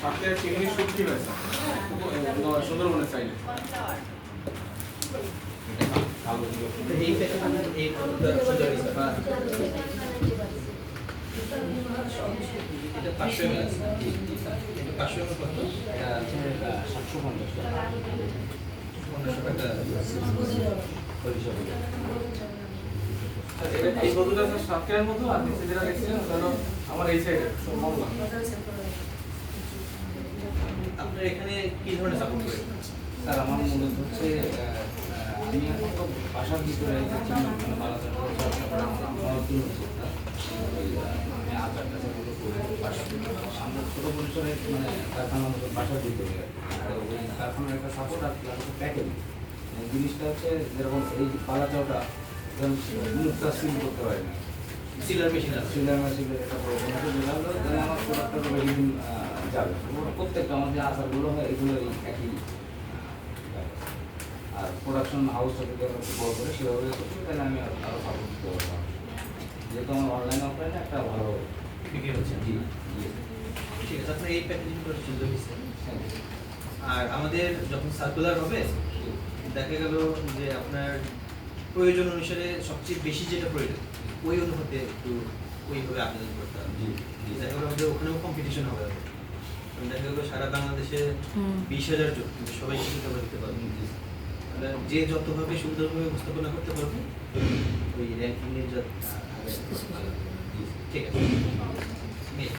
সাথে চিংড়ি শুটকি হয়েছে সুন্দরবনের সাইডে এই পাঁচশো পাঁচশো সাতশো পঞ্চাশ টাকা এই বন্ধুটা হচ্ছে সাতক্ষীরার মতো আর নিচে যেটা দেখছিলেন আমার এই সাইডে মংলা আপনার এখানে কি ধরনের সাপোর্ট স্যার আমার মূলত আমার স্যার। ছোটো পরিসরে মানে কারখানা মতো বাসার ভিতরে কারখানার একটা সাপোর্ট আর প্যাকেজিং জিনিসটা হচ্ছে, যেরকম এই বালাচাওটা মুখটা সিল করতে পারে না। সিলার মেশিন আছে। সিলিন্ডার মেশিনের একটা প্রবলেম আছে যেটা হলো তাহলে আমার প্রোডাক্টটা বেশি দিন যাবে। প্রত্যেকটা আমার যে আচারগুলো হয় এগুলো একই। আর প্রোডাকশন হাউসটা যদি আমরা একটু বড় করে সেভাবে করছি তাহলে আমি আরও আরও সাপোর্ট দিতে পারব। যেহেতু আমার অনলাইন অফলাইনে একটা ভালো বিক্রি হচ্ছে। জি ঠিক আছে আপনার এই প্যাকেজিং করে সুন্দর হয়েছে হ্যাঁ, আর আমাদের যখন সার্কুলার হবে দেখা গেল যে আপনার প্রয়োজন অনুসারে সবচেয়ে বেশি যেটা প্রয়োজন ওই অনুপাতে একটু ওইভাবে আবেদন করতে হবে। দেখা গেলো আমাদের ওখানেও কম্পিটিশন হবে। দেখা গেলো সারা বাংলাদেশে বিশ হাজার জন সবাই শিক্ষিত করতে পারবে। যে যতভাবে সুন্দরভাবে উপস্থাপনা করতে পারবে ওই র্যাঙ্কিংয়ের যা আগে ঠিক আছে।